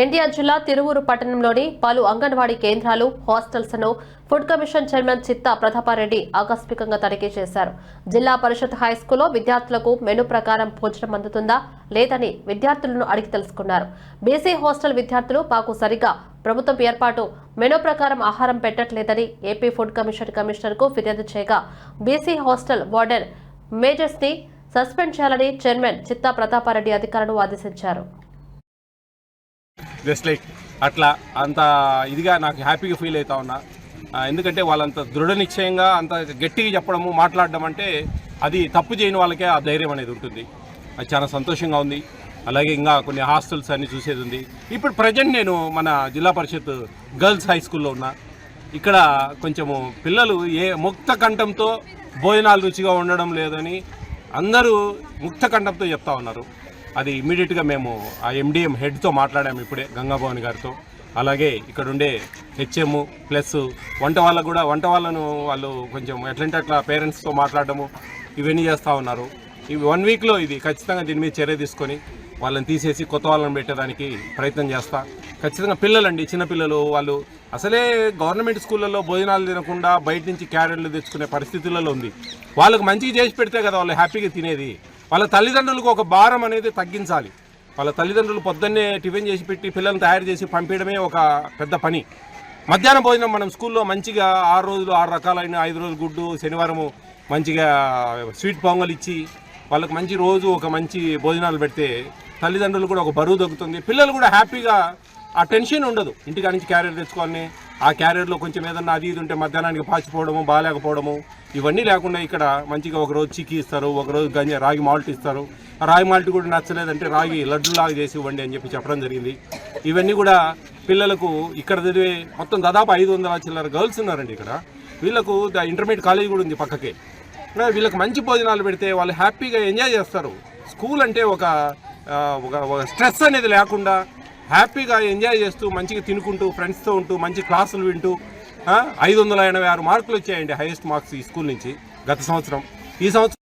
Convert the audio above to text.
ఎన్టీఆర్ జిల్లా తిరువూరు పట్టణంలోని పలు అంగన్వాడీ కేంద్రాలు హాస్టల్స్ను ఫుడ్ కమిషన్ చైర్మన్ చిత్తా ప్రతాపారెడ్డి ఆకస్మికంగా తనిఖీ చేశారు. జిల్లా పరిషత్ హైస్కూల్లో విద్యార్థులకు మెను ప్రకారం భోజనం అందుతుందా లేదని విద్యార్థులను అడిగి తెలుసుకున్నారు. బీసీ హాస్టల్ విద్యార్థులు మాకు సరిగా ప్రభుత్వం ఏర్పాటు మెను ప్రకారం ఆహారం పెట్టట్లేదని ఏపీ ఫుడ్ కమిషన్ కమిషనర్కు ఫిర్యాదు చేయగా బీసీ హాస్టల్ వార్డెన్ మేజర్స్ని సస్పెండ్ చేయాలని చైర్మన్ చిత్తా ప్రతాపారెడ్డి అధికారులను ఆదేశించారు. జస్ట్ లైక్ అట్లా అంత ఇదిగా నాకు హ్యాపీగా ఫీల్ అవుతా ఉన్నా. ఎందుకంటే వాళ్ళంత దృఢ నిశ్చయంగా అంత గట్టిగా చెప్పడము మాట్లాడడం అంటే అది తప్పు చేయని వాళ్ళకే ఆ ధైర్యం అనేది ఉంటుంది. అది చాలా సంతోషంగా ఉంది. అలాగే ఇంకా కొన్ని హాస్టల్స్ అన్నీ చూసేది ఉంది. ఇప్పుడు ప్రజెంట్ నేను మన జిల్లా పరిషత్ గర్ల్స్ హై స్కూల్లో ఉన్నా. ఇక్కడ కొంచెము పిల్లలు ఏ ముక్త కంఠంతో భోజనాలు రుచిగా ఉండడం లేదని అందరూ ముక్త కంఠంతో చెప్తా ఉన్నారు. అది ఇమీడియట్గా మేము ఆ ఎండిఎం హెడ్తో మాట్లాడాము ఇప్పుడే గంగాభవన్ గారితో. అలాగే ఇక్కడ ఉండే హెచ్ఎం ప్లస్ వంట వాళ్ళకు కూడా వంట వాళ్ళను వాళ్ళు కొంచెం ఎట్లంటే అట్లా పేరెంట్స్తో మాట్లాడడము ఇవన్నీ చేస్తూ ఉన్నారు. ఇవి వన్ వీక్లో ఇది ఖచ్చితంగా దీని మీద చర్య తీసుకొని వాళ్ళని తీసేసి కొత్త వాళ్ళని పెట్టడానికి ప్రయత్నం చేస్తా. ఖచ్చితంగా పిల్లలండి చిన్నపిల్లలు వాళ్ళు అసలే గవర్నమెంట్ స్కూళ్ళల్లో భోజనాలు తినకుండా బయట నుంచి క్యారెట్లు తెచ్చుకునే పరిస్థితులలో ఉంది. వాళ్ళకి మంచిగా చేసి పెడితే కదా వాళ్ళు హ్యాపీగా తినేది. వాళ్ళ తల్లిదండ్రులకు ఒక భారం అనేది తగ్గించాలి. వాళ్ళ తల్లిదండ్రులు పొద్దున్నే టిఫిన్ చేసి పెట్టి పిల్లల్ని తయారు చేసి పంపించడమే ఒక పెద్ద పని. మధ్యాహ్నం భోజనం మనం స్కూల్లో మంచిగా ఆరు రోజులు ఆరు రకాలైన ఐదు రోజులు గుడ్డు శనివారము మంచిగా స్వీట్ పొంగల్ ఇచ్చి వాళ్ళకి మంచి రోజు ఒక మంచి భోజనాలు పెడితే తల్లిదండ్రులు కూడా ఒక బరువు దొక్కుతుంది పిల్లలు కూడా హ్యాపీగా ఆ టెన్షన్ ఉండదు. ఇంటికాడి నుంచి క్యారియర్ తెచ్చుకోవాలని ఆ క్యారియర్లో కొంచెం ఏదన్నా అది ఇది ఉంటే మధ్యాహ్నానికి పాచిపోవడము బాగాలేకపోవడము ఇవన్నీ లేకుండా ఇక్కడ మంచిగా ఒక రోజు చిక్కీ ఇస్తారు ఒక రోజు గంజ రాగి మాల్ట్ ఇస్తారు. రాగి మాల్ట్ కూడా నచ్చలేదంటే రాగి లడ్డులాగా చేసి ఇవ్వండి అని చెప్పి చెప్పడం జరిగింది. ఇవన్నీ కూడా పిల్లలకు ఇక్కడ చదివే మొత్తం దాదాపు ఐదు వందల చిల్లర గర్ల్స్ ఉన్నారండి ఇక్కడ. వీళ్ళకు ఇంటర్మీడియట్ కాలేజ్ కూడా ఉంది పక్కకే. వీళ్ళకి మంచి భోజనాలు పెడితే వాళ్ళు హ్యాపీగా ఎంజాయ్ చేస్తారు. స్కూల్ అంటే ఒక ఒక స్ట్రెస్ అనేది లేకుండా హ్యాపీగా ఎంజాయ్ చేస్తూ మంచిగా తినుకుంటూ ఫ్రెండ్స్తో ఉంటూ మంచి క్లాసులు వింటూ ఐదు వందల ఎనభై ఆరు మార్కులు వచ్చాయండి హైయెస్ట్ మార్క్స్ ఈ స్కూల్ నుంచి గత సంవత్సరం. ఈ సంవత్సరం